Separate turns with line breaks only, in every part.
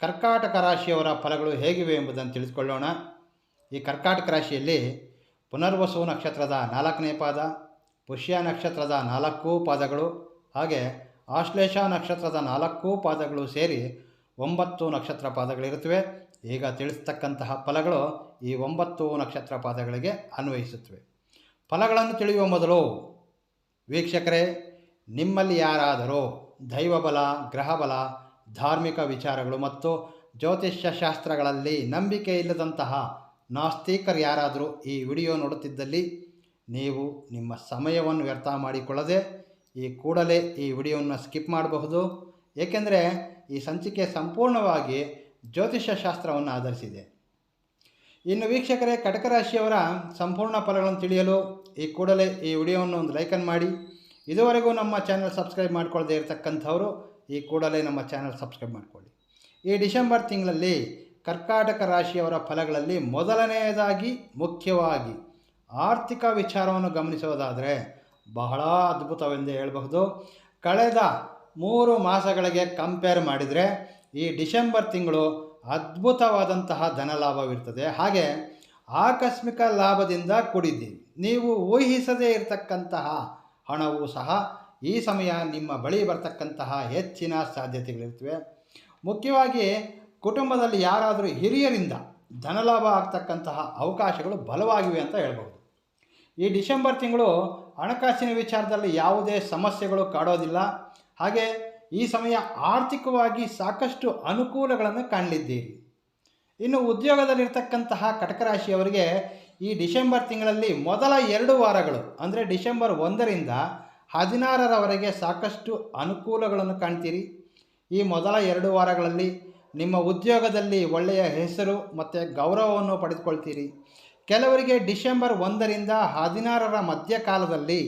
ಕರ್ಕಾಟಕ ರಾಶಿಯವರ ಫಲಗಳು ಹೇಗಿವೆ ಎಂಬುದನ್ನು ತಿಳಿದುಕೊಳ್ಳೋಣ. ಈ ಕರ್ಕಾಟಕ ರಾಶಿಯಲ್ಲಿ ಪುನರ್ವಸು ನಕ್ಷತ್ರದ ನಾಲ್ಕನೇ ಪಾದ, ಪುಷ್ಯ ನಕ್ಷತ್ರದ ನಾಲ್ಕೂ ಪಾದಗಳು, ಹಾಗೆ ಆಶ್ಲೇಷ ನಕ್ಷತ್ರದ ನಾಲ್ಕೂ ಪಾದಗಳು ಸೇರಿ ಒಂಬತ್ತು ನಕ್ಷತ್ರ ಪಾದಗಳಿರುತ್ತವೆ. ಈಗ ತಿಳಿಸ್ತಕ್ಕಂತಹ ಫಲಗಳು ಈ ಒಂಬತ್ತು ನಕ್ಷತ್ರ ಪಾದಗಳಿಗೆ ಅನ್ವಯಿಸುತ್ತವೆ. ಫಲಗಳನ್ನು ತಿಳಿಯುವ ಮೊದಲು ವೀಕ್ಷಕರೇ, ನಿಮ್ಮಲ್ಲಿ ಯಾರಾದರೂ ದೈವಬಲ, ಗ್ರಹಬಲ ಧಾರ್ಮಿಕ ವಿಚಾರಗಳು ಮತ್ತು ಜ್ಯೋತಿಷ್ಯ ಶಾಸ್ತ್ರಗಳಲ್ಲಿ ನಂಬಿಕೆ ಇಲ್ಲದಂತಹ ನಾಸ್ತಿಕರು ಯಾರಾದರೂ ಈ ವಿಡಿಯೋ ನೋಡುತ್ತಿದ್ದಲ್ಲಿ ನೀವು ನಿಮ್ಮ ಸಮಯವನ್ನು ವ್ಯರ್ಥ ಮಾಡಿಕೊಳ್ಳದೆ ಈ ಕೂಡಲೇ ಈ ವಿಡಿಯೋವನ್ನು ಸ್ಕಿಪ್ ಮಾಡಬಹುದು. ಏಕೆಂದರೆ ಈ ಸಂಚಿಕೆ ಸಂಪೂರ್ಣವಾಗಿ ಜ್ಯೋತಿಷ್ಯ ಶಾಸ್ತ್ರವನ್ನು ಆಧರಿಸಿದೆ. ಇನ್ನು ವೀಕ್ಷಕರೇ ಕಟಕ ರಾಶಿಯವರ ಸಂಪೂರ್ಣ ಫಲಗಳನ್ನು ತಿಳಿಯಲು ಈ ಕೂಡಲೇ ಈ ವಿಡಿಯೋವನ್ನು ಒಂದು ಲೈಕನ್ ಮಾಡಿ. ಇದುವರೆಗೂ ನಮ್ಮ ಚಾನಲ್ ಸಬ್ಸ್ಕ್ರೈಬ್ ಮಾಡ್ಕೊಳ್ಳದೆ ಇರತಕ್ಕಂಥವರು ಈ ಕೂಡಲೇ ನಮ್ಮ ಚಾನಲ್ ಸಬ್ಸ್ಕ್ರೈಬ್ ಮಾಡಿಕೊಳ್ಳಿ. ಈ ಡಿಸೆಂಬರ್ ತಿಂಗಳಲ್ಲಿ ಕರ್ಕಾಟಕ ರಾಶಿಯವರ ಫಲಗಳಲ್ಲಿ ಮೊದಲನೆಯದಾಗಿ ಮುಖ್ಯವಾಗಿ ಆರ್ಥಿಕ ವಿಚಾರವನ್ನು ಗಮನಿಸುವುದಾದರೆ ಬಹಳ ಅದ್ಭುತವೆಂದೇ ಹೇಳಬಹುದು. ಕಳೆದ ಮೂರು ಮಾಸಗಳಿಗೆ ಕಂಪೇರ್ ಮಾಡಿದರೆ ಈ ಡಿಸೆಂಬರ್ ತಿಂಗಳು ಅದ್ಭುತವಾದಂತಹ ಧನಲಾಭವಿರ್ತದೆ. ಹಾಗೆ ಆಕಸ್ಮಿಕ ಲಾಭದಿಂದ ಕೂಡಿದ್ದೀವಿ ನೀವು ಊಹಿಸದೇ ಇರತಕ್ಕಂತಹ ಹಣವು ಸಹ ಈ ಸಮಯ ನಿಮ್ಮ ಬಳಿ ಬರ್ತಕ್ಕಂತಹ ಹೆಚ್ಚಿನ ಸಾಧ್ಯತೆಗಳಿರ್ತವೆ ಮುಖ್ಯವಾಗಿ ಕುಟುಂಬದಲ್ಲಿ ಯಾರಾದರೂ ಹಿರಿಯರಿಂದ ಧನಲಾಭ ಆಗ್ತಕ್ಕಂತಹ ಅವಕಾಶಗಳು ಬಲವಾಗಿವೆ ಅಂತ ಹೇಳ್ಬೋದು ಈ ಡಿಸೆಂಬರ್ ತಿಂಗಳು ಹಣಕಾಸಿನ ವಿಚಾರದಲ್ಲಿ ಯಾವುದೇ ಸಮಸ್ಯೆಗಳು ಕಾಡೋದಿಲ್ಲ. ಹಾಗೆ ಈ ಸಮಯ ಆರ್ಥಿಕವಾಗಿ ಸಾಕಷ್ಟು ಅನುಕೂಲಗಳನ್ನು ಕಾಣಲಿದ್ದೀರಿ. ಇನ್ನು ಉದ್ಯೋಗದಲ್ಲಿರ್ತಕ್ಕಂತಹ ಕಟಕ ರಾಶಿಯವರಿಗೆ ಈ ಡಿಸೆಂಬರ್ ತಿಂಗಳಲ್ಲಿ ಮೊದಲ ಎರಡು ವಾರಗಳು, ಅಂದರೆ ಡಿಸೆಂಬರ್ ಒಂದರಿಂದ ಹದಿನಾರರವರೆಗೆ ಸಾಕಷ್ಟು ಅನುಕೂಲಗಳನ್ನು ಕಾಣ್ತೀರಿ. ಈ ಮೊದಲ ಎರಡು ವಾರಗಳಲ್ಲಿ ನಿಮ್ಮ ಉದ್ಯೋಗದಲ್ಲಿ ಒಳ್ಳೆಯ ಹೆಸರು ಮತ್ತು ಗೌರವವನ್ನು ಪಡೆದುಕೊಳ್ತೀರಿ. ಕೆಲವರಿಗೆ ಡಿಸೆಂಬರ್ ಒಂದರಿಂದ ಹದಿನಾರರ ಮಧ್ಯಕಾಲದಲ್ಲಿ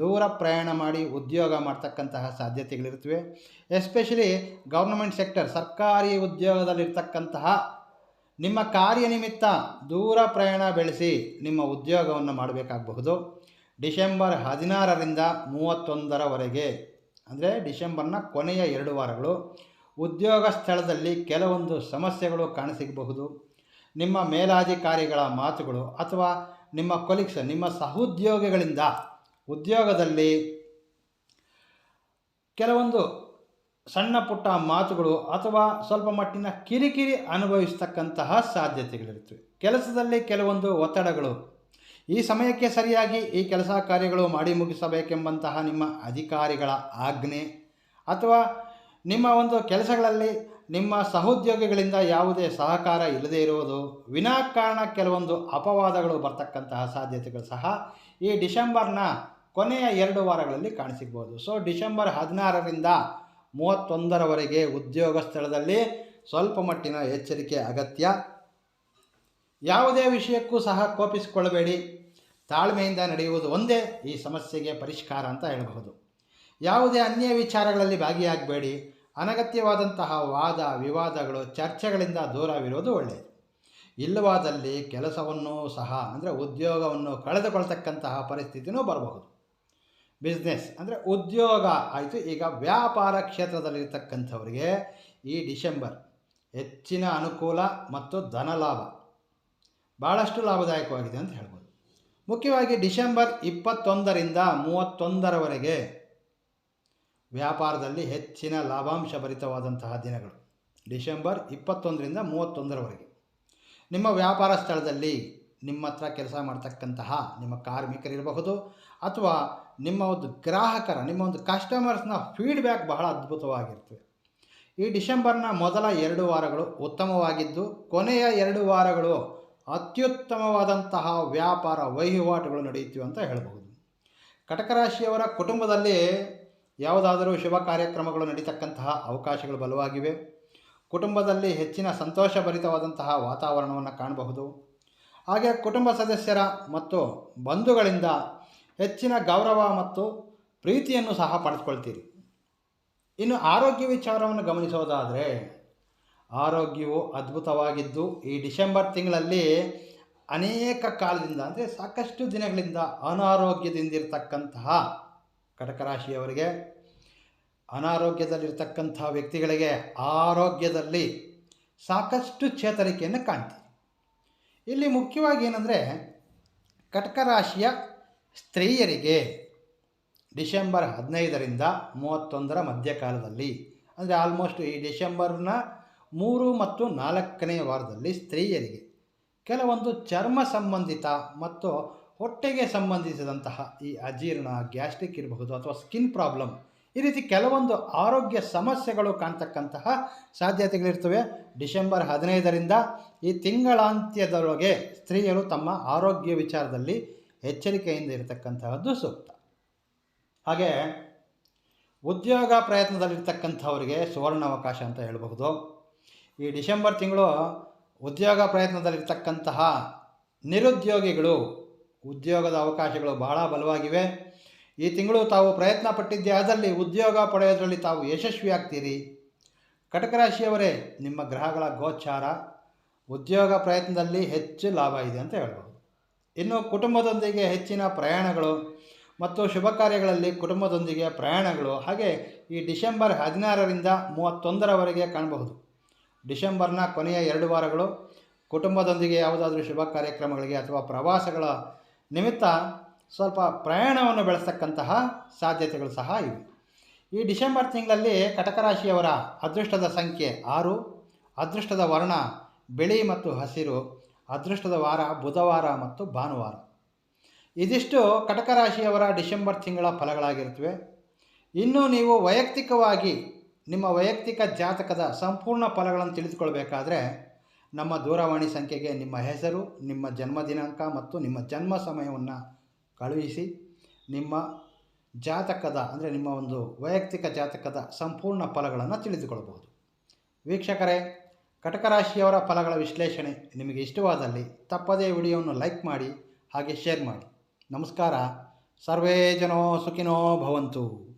ದೂರ ಪ್ರಯಾಣ ಮಾಡಿ ಉದ್ಯೋಗ ಮಾಡ್ತಕ್ಕಂತಹ ಸಾಧ್ಯತೆಗಳಿರ್ತವೆ ಎಸ್ಪೆಷಲಿ ಗೌರ್ನಮೆಂಟ್ ಸೆಕ್ಟರ್, ಸರ್ಕಾರಿ ಉದ್ಯೋಗದಲ್ಲಿರ್ತಕ್ಕಂತಹ ನಿಮ್ಮ ಕಾರ್ಯನಿಮಿತ್ತ ದೂರ ಪ್ರಯಾಣ ಬೆಳೆಸಿ ನಿಮ್ಮ ಉದ್ಯೋಗವನ್ನು ಮಾಡಬೇಕಾಗಬಹುದು. ಡಿಸೆಂಬರ್ ಹದಿನಾರರಿಂದ ಮೂವತ್ತೊಂದರವರೆಗೆ, ಅಂದರೆ ಡಿಸೆಂಬರ್ನ ಕೊನೆಯ ಎರಡು ವಾರಗಳು, ಉದ್ಯೋಗ ಸ್ಥಳದಲ್ಲಿ ಕೆಲವೊಂದು ಸಮಸ್ಯೆಗಳು ಕಾಣಸಿಗಬಹುದು. ನಿಮ್ಮ ಮೇಲಾಧಿಕಾರಿಗಳ ಮಾತುಗಳು ಅಥವಾ ನಿಮ್ಮ ಕೊಲಿಕ್ಸ್ ನಿಮ್ಮ ಸಹೋದ್ಯೋಗಿಗಳಿಂದ ಉದ್ಯೋಗದಲ್ಲಿ ಕೆಲವೊಂದು ಸಣ್ಣ ಪುಟ್ಟ ಮಾತುಗಳು ಅಥವಾ ಸ್ವಲ್ಪ ಮಟ್ಟಿನ ಕಿರಿಕಿರಿ ಅನುಭವಿಸ್ತಕ್ಕಂತಹ ಸಾಧ್ಯತೆಗಳಿರುತ್ತವೆ. ಕೆಲಸದಲ್ಲಿ ಕೆಲವೊಂದು ಒತ್ತಡಗಳು ಈ ಸಮಯಕ್ಕೆ ಸರಿಯಾಗಿ ಈ ಕೆಲಸ ಕಾರ್ಯಗಳು ಮಾಡಿ ಮುಗಿಸಬೇಕೆಂಬಂತಹ ನಿಮ್ಮ ಅಧಿಕಾರಿಗಳ ಆಜ್ಞೆ ಅಥವಾ ನಿಮ್ಮ ಒಂದು ಕೆಲಸಗಳಲ್ಲಿ ನಿಮ್ಮ ಸಹೋದ್ಯೋಗಿಗಳಿಂದ ಯಾವುದೇ ಸಹಕಾರ ಇಲ್ಲದೇ ಇರುವುದು ವಿನಾಕಾರಣ ಕೆಲವೊಂದು ಅಪವಾದಗಳು ಬರ್ತಕ್ಕಂತಹ ಸಾಧ್ಯತೆಗಳು ಸಹ ಈ ಡಿಸೆಂಬರ್ನ ಕೊನೆಯ ಎರಡು ವಾರಗಳಲ್ಲಿ ಕಾಣಸಿಗ್ಬೋದು. ಸೊ, ಡಿಸೆಂಬರ್ ಹದಿನಾರರಿಂದ ಮೂವತ್ತೊಂದರವರೆಗೆ ಉದ್ಯೋಗ ಸ್ಥಳದಲ್ಲಿ ಸ್ವಲ್ಪ ಮಟ್ಟಿನ ಎಚ್ಚರಿಕೆ ಅಗತ್ಯ. ಯಾವುದೇ ವಿಷಯಕ್ಕೂ ಸಹ ಕೋಪಿಸಿಕೊಳ್ಳಬೇಡಿ. ತಾಳ್ಮೆಯಿಂದ ನಡೆಯುವುದು ಒಂದೇ ಈ ಸಮಸ್ಯೆಗೆ ಪರಿಷ್ಕಾರ ಅಂತ ಹೇಳಬಹುದು. ಯಾವುದೇ ಅನ್ಯ ವಿಚಾರಗಳಲ್ಲಿ ಭಾಗಿಯಾಗಬೇಡಿ. ಅನಗತ್ಯವಾದಂತಹ ವಾದ, ವಿವಾದಗಳು ಚರ್ಚೆಗಳಿಂದ ದೂರವಿರುವುದು ಒಳ್ಳೆಯದು. ಇಲ್ಲವಾದಲ್ಲಿ ಕೆಲಸವನ್ನು ಸಹ, ಅಂದರೆ ಉದ್ಯೋಗವನ್ನು ಕಳೆದುಕೊಳ್ತಕ್ಕಂತಹ ಪರಿಸ್ಥಿತಿನೂ ಬರಬಹುದು. ಬಿಸ್ನೆಸ್, ಅಂದರೆ ಉದ್ಯೋಗ ಆಯಿತು. ಈಗ ವ್ಯಾಪಾರ ಕ್ಷೇತ್ರದಲ್ಲಿರ್ತಕ್ಕಂಥವರಿಗೆ ಈ ಡಿಸೆಂಬರ್ ಹೆಚ್ಚಿನ ಅನುಕೂಲ ಮತ್ತು ಧನಲಾಭ. ಭಾಳಷ್ಟು ಲಾಭದಾಯಕವಾಗಿದೆ ಅಂತ ಹೇಳ್ಬೋದು. ಮುಖ್ಯವಾಗಿ ಡಿಸೆಂಬರ್ ಇಪ್ಪತ್ತೊಂದರಿಂದ ಮೂವತ್ತೊಂದರವರೆಗೆ ವ್ಯಾಪಾರದಲ್ಲಿ ಹೆಚ್ಚಿನ ಲಾಭಾಂಶ ಭರಿತವಾದಂತಹ ದಿನಗಳು. ಡಿಸೆಂಬರ್ ಇಪ್ಪತ್ತೊಂದರಿಂದ ಮೂವತ್ತೊಂದರವರೆಗೆ. ನಿಮ್ಮ ವ್ಯಾಪಾರ ಸ್ಥಳದಲ್ಲಿ ನಿಮ್ಮ ಹತ್ರ ಕೆಲಸ ಮಾಡ್ತಕ್ಕಂತಹ ನಿಮ್ಮ ಕಾರ್ಮಿಕರಿರಬಹುದು ಅಥವಾ ನಿಮ್ಮ ಒಂದು ಗ್ರಾಹಕರ, ನಿಮ್ಮ ಒಂದು ಕಸ್ಟಮರ್ಸ್ನ ಫೀಡ್ಬ್ಯಾಕ್ ಬಹಳ ಅದ್ಭುತವಾಗಿರ್ತವೆ ಈ ಡಿಸೆಂಬರ್ನ ಮೊದಲ ಎರಡು ವಾರಗಳು ಉತ್ತಮವಾಗಿದ್ದು ಕೊನೆಯ ಎರಡು ವಾರಗಳು ಅತ್ಯುತ್ತಮವಾದಂತಹ ವ್ಯಾಪಾರ ವಹಿವಾಟುಗಳು ನಡೆಯುತ್ತಿವೆ ಅಂತ ಹೇಳಬಹುದು. ಕಟಕ ರಾಶಿಯವರ ಕುಟುಂಬದಲ್ಲಿ ಯಾವುದಾದರೂ ಶುಭ ಕಾರ್ಯಕ್ರಮಗಳು ನಡೀತಕ್ಕಂತಹ ಅವಕಾಶಗಳು ಬಲವಾಗಿವೆ. ಕುಟುಂಬದಲ್ಲಿ ಹೆಚ್ಚಿನ ಸಂತೋಷಭರಿತವಾದಂತಹ ವಾತಾವರಣವನ್ನು ಕಾಣಬಹುದು. ಹಾಗೆ ಕುಟುಂಬ ಸದಸ್ಯರ ಮತ್ತು ಬಂಧುಗಳಿಂದ ಹೆಚ್ಚಿನ ಗೌರವ ಮತ್ತು ಪ್ರೀತಿಯನ್ನು ಸಹ ಪಡೆದುಕೊಳ್ತೀರಿ. ಇನ್ನು ಆರೋಗ್ಯ ವಿಚಾರವನ್ನು ಗಮನಿಸೋದಾದರೆ ಆರೋಗ್ಯವು ಅದ್ಭುತವಾಗಿದ್ದು, ಈ ಡಿಸೆಂಬರ್ ತಿಂಗಳಲ್ಲಿ ಅನೇಕ ಕಾಲದಿಂದ, ಅಂದರೆ ಸಾಕಷ್ಟು ದಿನಗಳಿಂದ ಅನಾರೋಗ್ಯದಿಂದಿರತಕ್ಕಂತಹ ಕಟಕ ರಾಶಿಯವರಿಗೆ ಅನಾರೋಗ್ಯದಲ್ಲಿರ್ತಕ್ಕಂತಹ ವ್ಯಕ್ತಿಗಳಿಗೆ ಆರೋಗ್ಯದಲ್ಲಿ ಸಾಕಷ್ಟು ಚೇತರಿಕೆಯನ್ನು ಕಾಣ್ತೀವಿ ಇಲ್ಲಿ ಮುಖ್ಯವಾಗಿ ಏನಂದರೆ ರಾಶಿಯ ಸ್ತ್ರೀಯರಿಗೆ ಡಿಸೆಂಬರ್ ಹದಿನೈದರಿಂದ ಮೂವತ್ತೊಂದರ ಮಧ್ಯಕಾಲದಲ್ಲಿ, ಅಂದರೆ ಆಲ್ಮೋಸ್ಟ್ ಈ ಡಿಸೆಂಬರ್ನ ಮೂರು ಮತ್ತು ನಾಲ್ಕನೇ ವಾರದಲ್ಲಿ ಸ್ತ್ರೀಯರಿಗೆ. ಕೆಲವೊಂದು ಚರ್ಮ ಸಂಬಂಧಿತ ಮತ್ತು ಹೊಟ್ಟೆಗೆ ಸಂಬಂಧಿಸಿದಂತಹ ಈ ಅಜೀರ್ಣ, ಗ್ಯಾಸ್ಟ್ರಿಕ್ ಇರಬಹುದು ಅಥವಾ ಸ್ಕಿನ್ ಪ್ರಾಬ್ಲಮ್, ಈ ರೀತಿ ಕೆಲವೊಂದು ಆರೋಗ್ಯ ಸಮಸ್ಯೆಗಳು ಕಾಣ್ತಕ್ಕಂತಹ ಸಾಧ್ಯತೆಗಳಿರ್ತವೆ. ಡಿಸೆಂಬರ್ ಹದಿನೈದರಿಂದ ಈ ತಿಂಗಳಾಂತ್ಯದೊಳಗೆ ಸ್ತ್ರೀಯರು ತಮ್ಮ ಆರೋಗ್ಯ ವಿಚಾರದಲ್ಲಿ ಎಚ್ಚರಿಕೆಯಿಂದ ಇರತಕ್ಕಂತಹದ್ದು ಸೂಕ್ತ. ಹಾಗೆ ಉದ್ಯೋಗ ಪ್ರಯತ್ನದಲ್ಲಿರ್ತಕ್ಕಂಥವರಿಗೆ ಸುವರ್ಣಾವಕಾಶ ಅಂತ ಹೇಳಬಹುದು. ಈ ಡಿಸೆಂಬರ್ ತಿಂಗಳು ಉದ್ಯೋಗ ಪ್ರಯತ್ನದಲ್ಲಿರ್ತಕ್ಕಂತಹ ನಿರುದ್ಯೋಗಿಗಳು, ಉದ್ಯೋಗದ ಅವಕಾಶಗಳು ಬಹಳ ಬಲವಾಗಿವೆ. ಈ ತಿಂಗಳು ತಾವು ಪ್ರಯತ್ನ ಪಟ್ಟಿದ್ದೇ ಆದಲ್ಲಿ ಉದ್ಯೋಗ ಪಡೆಯೋದರಲ್ಲಿ ತಾವು ಯಶಸ್ವಿಯಾಗ್ತೀರಿ. ರಾಶಿಯವರೇ ನಿಮ್ಮ ಗ್ರಹಗಳ ಗೋಚಾರ, ಉದ್ಯೋಗ ಪ್ರಯತ್ನದಲ್ಲಿ ಹೆಚ್ಚು ಲಾಭ ಇದೆ ಅಂತ ಹೇಳ್ಬೋದು. ಇನ್ನು ಕುಟುಂಬದೊಂದಿಗೆ ಹೆಚ್ಚಿನ ಪ್ರಯಾಣಗಳು ಮತ್ತು ಶುಭ ಕಾರ್ಯಗಳಲ್ಲಿ ಕುಟುಂಬದೊಂದಿಗೆ ಪ್ರಯಾಣಗಳು, ಹಾಗೆ ಈ ಡಿಸೆಂಬರ್ ಹದಿನಾರರಿಂದ ಮೂವತ್ತೊಂದರವರೆಗೆ ಕಾಣಬಹುದು. ಡಿಸೆಂಬರ್ನ ಕೊನೆಯ ಎರಡು ವಾರಗಳು ಕುಟುಂಬದೊಂದಿಗೆ ಯಾವುದಾದ್ರೂ ಶುಭ ಕಾರ್ಯಕ್ರಮಗಳಿಗೆ ಅಥವಾ ಪ್ರವಾಸಗಳ ನಿಮಿತ್ತ ಸ್ವಲ್ಪ ಪ್ರಯಾಣವನ್ನು ಬೆಳೆಸ್ತಕ್ಕಂತಹ ಸಾಧ್ಯತೆಗಳು ಸಹ ಇವೆ. ಈ ಡಿಸೆಂಬರ್ ತಿಂಗಳಲ್ಲಿ ಕಟಕರಾಶಿಯವರ ಅದೃಷ್ಟದ ಸಂಖ್ಯೆ ಆರು, ಅದೃಷ್ಟದ ವರ್ಣ ಬಿಳಿ ಮತ್ತು ಹಸಿರು, ಅದೃಷ್ಟದ ವಾರ ಬುಧವಾರ ಮತ್ತು ಭಾನುವಾರ. ಇದಿಷ್ಟು ಕಟಕರಾಶಿಯವರ ಡಿಸೆಂಬರ್ ತಿಂಗಳ ಫಲಗಳಾಗಿರುತ್ತವೆ. ಇನ್ನು ನೀವು ವೈಯಕ್ತಿಕವಾಗಿ ನಿಮ್ಮ ವೈಯಕ್ತಿಕ ಜಾತಕದ ಸಂಪೂರ್ಣ ಫಲಗಳನ್ನು ತಿಳಿದುಕೊಳ್ಬೇಕಾದ್ರೆ ನಮ್ಮ ದೂರವಾಣಿ ಸಂಖ್ಯೆಗೆ ನಿಮ್ಮ ಹೆಸರು, ನಿಮ್ಮ ಜನ್ಮ ದಿನಾಂಕ ಮತ್ತು ನಿಮ್ಮ ಜನ್ಮ ಸಮಯವನ್ನು ಕಳುಹಿಸಿ ನಿಮ್ಮ ಜಾತಕದ ಅಂದರೆ ನಿಮ್ಮ ಒಂದು ವೈಯಕ್ತಿಕ ಜಾತಕದ ಸಂಪೂರ್ಣ ಫಲಗಳನ್ನು ತಿಳಿದುಕೊಳ್ಬೋದು ವೀಕ್ಷಕರೇ ಕಟಕ ರಾಶಿಯವರ ಫಲಗಳ ವಿಶ್ಲೇಷಣೆ ನಿಮಗೆ ಇಷ್ಟವಾದಲ್ಲಿ ತಪ್ಪದೇ ವಿಡಿಯೋವನ್ನು ಲೈಕ್ ಮಾಡಿ ಹಾಗೆ ಶೇರ್ ಮಾಡಿ. ನಮಸ್ಕಾರ. ಸರ್ವೇ ಜನೋ ಸುಖಿನೋ ಭವಂತು.